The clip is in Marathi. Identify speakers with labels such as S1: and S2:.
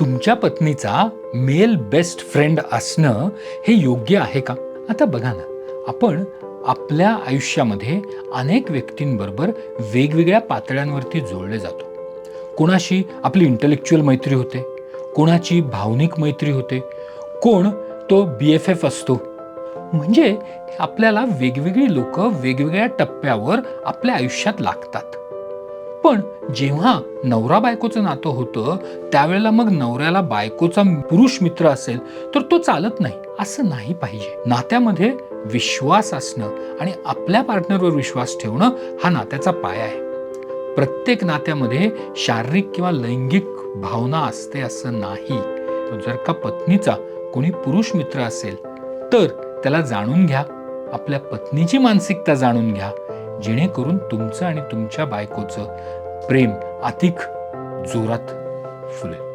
S1: तुमच्या पत्नीचा मेल बेस्ट फ्रेंड असणं हे योग्य आहे का? आता बघा ना. आपण आपल्या आयुष्यामध्ये अनेक व्यक्तींबरोबर वेगवेगळ्या पातळ्यांवरती जोडले जातो. कोणाशी आपली इंटलेक्च्युअल मैत्री होते? कोणाची भावनिक मैत्री होते? कोण तो बी एफ एफ असतो? म्हणजे आपल्याला वेगवेगळी लोकं वेगवेगळ्या टप्प्यावर आपल्या आयुष्यात लागतात. पण जेव्हा नवरा बायकोचं नातं होतं त्यावेळेला मग नवऱ्याला बायकोचा पुरुष मित्र असेल तर तो चालत नाही असं नाही पाहिजे. नात्यामध्ये विश्वास असणं आणि आपल्या पार्टनरवर विश्वास ठेवणं हा नात्याचा पाया आहे. प्रत्येक नात्यामध्ये शारीरिक किंवा लैंगिक भावना असते असं नाही. जर का पत्नीचा कोणी पुरुष मित्र असेल तर त्याला जाणून घ्या. आपल्या पत्नीची मानसिकता जाणून घ्या. जेणेकरून तुमचं आणि तुमच्या बायकोचं प्रेम अधिक जोरात फुलेल